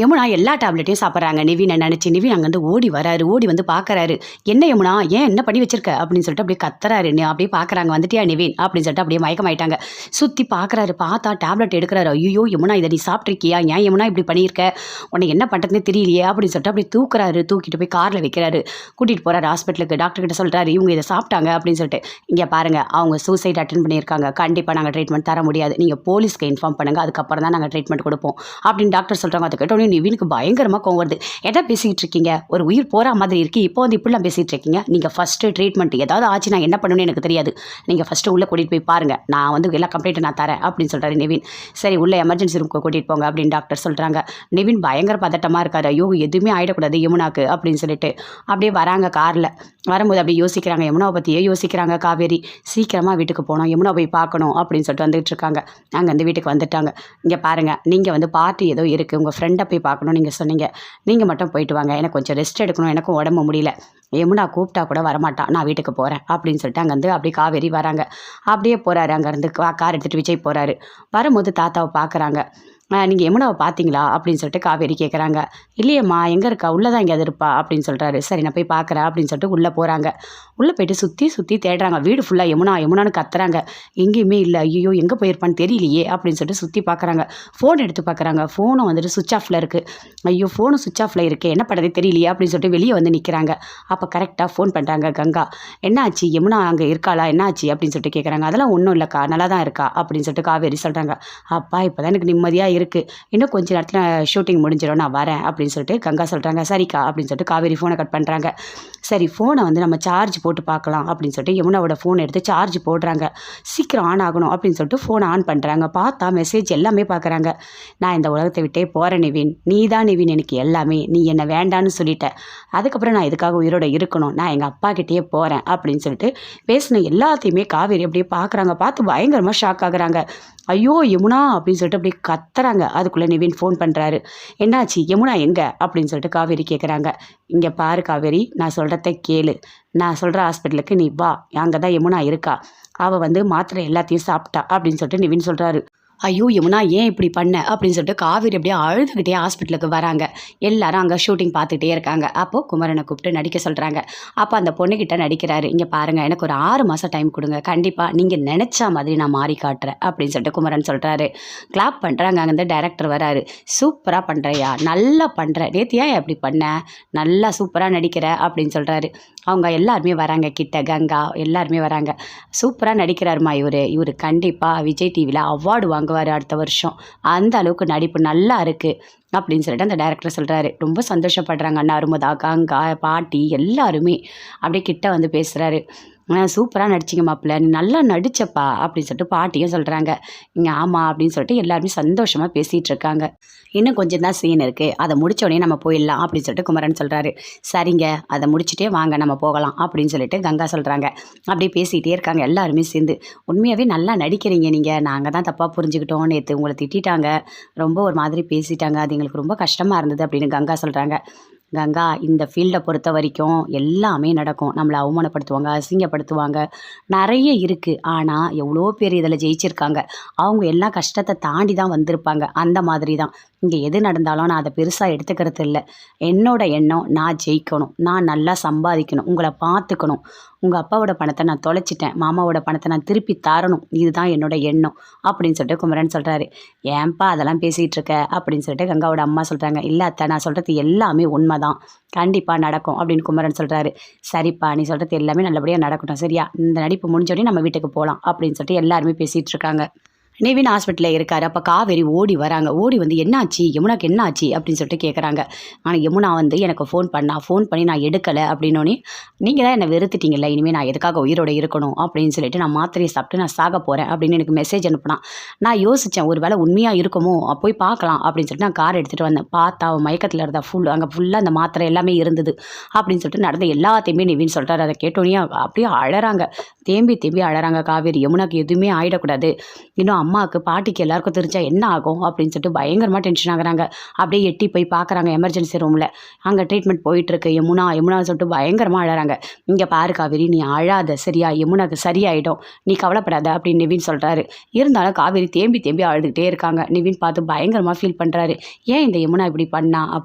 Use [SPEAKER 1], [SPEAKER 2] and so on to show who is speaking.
[SPEAKER 1] யமுனா எல்லா டேப்லெட்டையும் சாப்பிட்றாங்க. நிவினை நினச்சி நிவின் அங்கேருந்து ஓடி வராரு ஓடி வந்து பார்க்கறாரு. என்ன யமுனா ஏன் என்ன பண்ணி வச்சிருக்க? அப்படின்னு சொல்லிட்டு அப்படியே கத்துறாரு. நீ அப்படியே பார்க்குறாங்க வந்துட்டியா நிவின் அப்படின்னு சொல்லிட்டு அப்படியே மயக்கமாயிட்டாங்க. சுற்றி பார்க்கறாரு பார்த்தா டேப்லெட் எடுக்கிறாரு. ஐயோ யமுனா இதை நீ சாப்பிட்ருக்கியா ஏன் யமுனா இப்படி பண்ணியிருக்க? உனக்கு என்ன பண்ணுறதுன்னு தெரியலையே? அப்படின்னு சொல்லிட்டு அப்படியே தூக்குறாரு தூக்கிட்டு போய் காரில் வைக்கிறாரு. கூட்டிகிட்டு போகிறாரு ஹாஸ்பிட்டலுக்கு டாக்டர்கிட்ட சொல்கிறாரு இவங்க இதை சாப்பிட்டாங்க அப்படின்னு சொல்லிட்டு. இங்கே பாருங்கள் அவங்க சூசைட் அட்டன் பண்ணியிருக்காங்க. கண்டிப்பாக நாங்கள் ட்ரீட்மெண்ட் தர முடியாது. நீங்கள் போலீஸ்க்கு இன்ஃபார்ம் பண்ணுங்கள் அதுக்கப்புறம் தான் நாங்கள் ட்ரீட்மெண்ட் கொடுப்போம் அப்படின்னு டாக்டர் சொல்கிறாங்க அதுக்கிட்ட கேட்டோடனே நிவினுக்கு பயங்கரமாக கோவம் வருது. எதை பேசிக்கிட்டு இருக்கீங்க? ஒரு உயிர் போகிற மாதிரி இருக்கு. இப்போ வந்து இப்படிலாம் பேசிகிட்டு இருக்கீங்க. நீங்கள் ஃபஸ்ட்டு ட்ரீட்மெண்ட் ஏதாவது ஆச்சு நான் என்ன பண்ணணும்னு எனக்கு தெரியாது. நீங்கள் ஃபஸ்ட்டு உள்ளே கூட்டிகிட்டு போய் பாருங்கள் நான் வந்து எல்லா கம்ப்ளைண்ட்டும் நான் தரேன் அப்படின்னு சொல்கிறாரு நிவின். சரி உள்ள எமர்ஜென்சி ரூமுக்கு கூட்டிகிட்டு போங்க அப்படின்னு டாக்டர் சொல்கிறாங்க நிவின் பயங்கர பதட்டமாக இருக்காரு. ஐயோ எதுவுமே ஆகிடக்கூடாது யமுனாக்கு அப்படின்னு சொல்லிட்டு. அப்படியே வராங்க காரில். வரும்போது அப்படியே யோசிக்கிறாங்க. யமுனாவை பற்றியே யோசிக்கிறாங்க காவேரி. சீக்கிரமாக வீட்டுக்கு போகணும். யமுனா போய் பார்க்கணும் அப்படின்னு சொல்லிட்டு வந்துட்டு இருக்காங்க. அங்கே அந்த வீட்டுக்கு வந்துட்டாங்க. இங்கே பாருங்கள் நீங்கள் வந்து பார்ட்டி ஏதோ இருக்குது உங்கள் ஃப்ரெண்டை போய் பார்க்கணும் நீங்கள் சொன்னீங்க. நீங்கள் மட்டும் போயிட்டு வாங்க. எனக்கு கொஞ்சம் ரெஸ்ட் எடுக்கணும். எனக்கும் உடம்பு முடியல. யமுனா கூப்பிட்டா கூட வரமாட்டான் நான் வீட்டுக்கு போகிறேன் அப்படின்னு சொல்லிட்டு அங்கேருந்து அப்படியே காவேரி வராங்க. அப்படியே போகிறாரு அங்கேருந்து கார் எடுத்துகிட்டு விஜய் போகிறாரு வரும்போது தாத்தாவை பார்க்குறாங்க. நீங்கள் யமுனாவை பார்த்தீங்களா? அப்படின்னு சொல்லிட்டு காவேரி கேட்குறாங்க இல்லையம்மா எங்கே இருக்கா? உள்ளே தான் எங்கேயாவது இருப்பா? அப்படின்னு சொல்கிறாரு சரி நான் போய் பார்க்குறேன் அப்படின்னு சொல்லிட்டு உள்ளே போகிறாங்க உள்ளே போயிட்டு சுற்றி சுற்றி தேடுறாங்க. வீடு ஃபுல்லாக யமுனா யமுனான்னு கத்துறாங்க. எங்கேயுமே இல்லை. ஐயோ எங்கே போயிருப்பான்னு தெரியலையே அப்படின்னு சொல்லிட்டு சுற்றி பார்க்குறாங்க. ஃபோன் எடுத்து பார்க்குறாங்க. ஃபோனும் வந்துட்டு சுவிச் ஆஃபில் இருக்குது ஐயோ ஃபோனும் சுவிச் ஆஃபில் இருக்குது என்ன பண்ணுறது தெரியலையே அப்படின்னு சொல்லிட்டு வெளியே வந்து நிற்கிறாங்க அப்போ கரெக்டாக ஃபோன் பண்ணுறாங்க கங்கா. என்ன ஆச்சு யமுனா அங்கே இருக்காளா? என்ன ஆச்சு அப்படின்னு சொல்லிட்டு கேட்குறாங்க அதெல்லாம் ஒன்றும் இல்லைக்கா நல்லா தான் இருக்கா? அப்படின்னு சொல்லிட்டு காவேரி சொல்கிறாங்க அப்பா இப்போ தான் எனக்கு நிம்மதியாக இருக்குது இன்னும் கொஞ்ச நேரத்தில் ஷூட்டிங் முடிஞ்சிடும் நான் வரேன் அப்படின்னு சொல்லிட்டு கங்கா சொல்கிறாங்க சரிக்கா அப்படின்னு சொல்லிட்டு காவேரி ஃபோனை கட் பண்ணுறாங்க சரி ஃபோனை வந்து நம்ம சார்ஜ் போட்டு பார்க்கலாம் அப்படின்னு சொல்லிட்டு யமுனாவோட ஃபோன் எடுத்து சார்ஜ் போடுறாங்க. சீக்கிரம் ஆன் ஆகணும் அப்படின்னு சொல்லிட்டு ஃபோனை ஆன் பண்ணுறாங்க பார்த்தா மெசேஜ் எல்லாமே பார்க்குறாங்க. நான் இந்த உலகத்தை விட்டே போகிறேன் நிவின். நீ தான் நிவின் எனக்கு எல்லாமே. நீ என்னை வேண்டான்னு சொல்லிட்ட. அதுக்கப்புறம் நான் இதுக்காக உயிரோட இருக்கணும்? நான் எங்கள் அப்பா கிட்டேயே போகிறேன் அப்படின்னு சொல்லிட்டு பேசின எல்லாத்தையுமே காவேரி அப்படியே பார்க்குறாங்க. பார்த்து பயங்கரமாக ஷாக் ஆகுறாங்க. ஐயோ யமுனா அப்படின்னு சொல்லிட்டு அப்படியே கத்துறாங்க. அதுக்குள்ளே நிவின் ஃபோன் பண்ணுறாரு என்னாச்சு? யமுனா எங்கே? அப்படின்னு சொல்லிட்டு காவேரி கேட்குறாங்க இங்கே பாரு காவேரி நான் சொல்கிறத கேளு. நான் சொல்கிற ஹாஸ்பிட்டலுக்கு நீ வா. அங்கே தான் யமுனா இருக்கா. அவள் வந்து மாத்திரை எல்லாத்தையும் சாப்பிட்டா அப்படின்னு சொல்லிட்டு நிவின் சொல்கிறாரு ஐயோ யமுனா ஏன் இப்படி பண்ண? அப்படின்னு சொல்லிட்டு காவேரி அப்படியே அழுதுகிட்டே ஹாஸ்பிட்டலுக்கு வராங்க. எல்லாரும் அங்கே ஷூட்டிங் பார்த்துக்கிட்டே இருக்காங்க. அப்போது குமரனை கூப்பிட்டு நடிக்க சொல்கிறாங்க அப்போ அந்த பொண்ணுக்கிட்ட நடிக்கிறாரு. இங்கே பாருங்கள் எனக்கு ஒரு ஆறு மாதம் டைம் கொடுங்க. கண்டிப்பாக நீங்கள் நினச்ச மாதிரி நான் மாறி காட்டுறேன். அப்படின்னு சொல்லிட்டு குமரன் சொல்கிறாரு கிளாப் பண்ணுறாங்க அங்கேருந்து டேரக்டர் வராரு. சூப்பராக பண்ணுறையா நல்லா பண்ணுற நேத்தியா ஏன் எப்படி பண்ண? நல்லா சூப்பராக நடிக்கிற. அப்படின்னு சொல்கிறாரு அவங்க எல்லாருமே வராங்க. கிட்ட கங்கா எல்லாருமே வராங்க. சூப்பராக நடிக்கிறாருமா இவர். இவர் கண்டிப்பாக விஜய் டிவியில் அவார்டு வாங்குவார் அடுத்த வருஷம். அந்த அளவுக்கு நடிப்பு நல்லா இருக்குது அப்படின்னு சொல்லிட்டு அந்த டேரக்டர் சொல்கிறாரு ரொம்ப சந்தோஷப்படுறாங்க அண்ணா அருமதா கங்கா பாட்டி எல்லாருமே. அப்படியே கிட்ட வந்து பேசுகிறாரு சூப்பராக நடிச்சிங்க மாப்பிள்ள நீ நல்லா நடிச்சப்பா அப்படின்னு சொல்லிட்டு பாட்டியும் சொல்கிறாங்க இங்கே ஆமாம் அப்படின்னு சொல்லிட்டு எல்லாருமே சந்தோஷமாக பேசிகிட்டு இருக்காங்க. இன்னும் கொஞ்சம் தான் சீன் இருக்குது அதை முடித்தோடனே நம்ம போயிடலாம் அப்படின்னு சொல்லிட்டு குமரன் சொல்கிறாரு சரிங்க அதை முடிச்சுட்டே வாங்க நம்ம போகலாம் அப்படின்னு சொல்லிட்டு கங்கா சொல்கிறாங்க அப்படியே பேசிகிட்டே இருக்காங்க எல்லாருமே சேர்ந்து. உண்மையாகவே நல்லா நடிக்கிறீங்க நீங்கள் நாங்கள் தான் தப்பாக புரிஞ்சுக்கிட்டோம். நேற்று உங்களை திட்டிட்டாங்க. ரொம்ப ஒரு மாதிரி பேசிட்டாங்க அது எங்களுக்கு ரொம்ப கஷ்டமாக இருந்தது அப்படின்னு கங்கா சொல்கிறாங்க கங்கா இந்த ஃபீல்டை பொறுத்த வரைக்கும் எல்லாமே நடக்கும். நம்மளை அவமானப்படுத்துவாங்க அசிங்கப்படுத்துவாங்க. நிறைய இருக்குது ஆனால் எவ்வளோ பேர் இதில் ஜெயிச்சிருக்காங்க. அவங்க எல்லா கஷ்டத்தை தாண்டி தான் வந்திருப்பாங்க. அந்த மாதிரி தான் இங்கே எது நடந்தாலும் நான் அதை பெருசாக எடுத்துக்கிறது இல்லை. என்னோட எண்ணம் நான் ஜெயிக்கணும். நான் நல்லா சம்பாதிக்கணும். உங்களை பார்த்துக்கணும். உங்கள் அப்பாவோட பணத்தை நான் தொலைச்சிட்டேன். மாமாவோட பணத்தை நான் திருப்பி தரணும். இதுதான் என்னோட எண்ணம். அப்படின்னு சொல்லிட்டு குமரன் சொல்கிறாரு ஏன்பா அதெல்லாம் பேசிகிட்டு இருக்க? அப்படின்னு சொல்லிட்டு கங்காவோட அம்மா சொல்கிறாங்க இல்லை அத்தை நான் சொல்கிறது எல்லாமே உண்மை தான் கண்டிப்பாக நடக்கும் அப்படின்னு குமரன் சொல்கிறாரு சரிப்பா நீ சொல்கிறது எல்லாமே நல்லபடியாக நடக்கட்டும். சரியா? இந்த நடிப்பு முடிஞ்சோடனே நம்ம வீட்டுக்கு போகலாம் அப்படின்னு சொல்லிட்டு எல்லாருமே பேசிகிட்டு இருக்காங்க. நிவின் ஹாஸ்பிட்டலில் இருக்கார். அப்போ காவேரி ஓடி வராங்க. ஓடி வந்து என்னாச்சு? யமுனாக்கு என்னாச்சு? அப்படின்னு சொல்லிட்டு கேட்குறாங்க ஆனால் யமுனா வந்து எனக்கு ஃபோன் பண்ணா ஃபோன் பண்ணி நான் எடுக்கலை. அப்படின்னோடனே நீங்கள் தான் என்னை வெறுத்துட்டீங்கல்ல. இனிமேல் நான் எதுக்காக உயிரோட இருக்கணும்? அப்படின்னு சொல்லிட்டு நான் மாத்திரையை சாப்பிட்டு நான் சாக போகிறேன் அப்படின்னு எனக்கு மெசேஜ் அனுப்புனான் நான் யோசித்தேன் ஒரு வேலை உண்மையாக இருக்குமோ? போய் பார்க்கலாம். அப்படின்னு சொல்லிட்டு நான் கார் எடுத்துகிட்டு வந்தேன். பார்த்தா அவன் மயக்கத்தில் இருந்தால் ஃபுல் அங்கே ஃபுல்லாக அந்த மாத்திரை எல்லாமே இருந்தது. அப்படின்னு சொல்லிட்டு நடந்த எல்லாத்தையுமே நிவின் சொல்கிறார் அதை கேட்டோன்னே அப்படியே அழறாங்க. தேம்பி தேம்பி அழறாங்க காவேரி. யமுனாக்கு எதுவுமே ஆகிடக்கூடாது இன்னும் அம்மா அம்மாவுக்கு பாட்டிக்கு எல்லாருக்கும் தெரிஞ்சால் என்ன ஆகும் அப்படின்னு சொல்லிட்டு பயங்கரமாக டென்ஷன் ஆகுறாங்க. அப்படியே எட்டி போய் பார்க்குறாங்க எமர்ஜென்சி ரூமில் அங்கே ட்ரீட்மெண்ட் போயிட்டுருக்கு. யமுனா யமுனா சொல்லிட்டு பயங்கரமாக அழகிறாங்க இங்கே பாரு காவேரி நீ அழாத சரியா? யமுனாக்கு சரியாயிடும். நீ கவலைப்படாத அப்படின்னு நிவின் சொல்கிறாரு இருந்தாலும் காவேரி தேம்பி தேம்பி அழுதுகிட்டே இருக்காங்க. நிவின் பார்த்து பயங்கரமாக ஃபீல் பண்ணுறாரு ஏன் இந்த யமுனா இப்படி பண்ணா?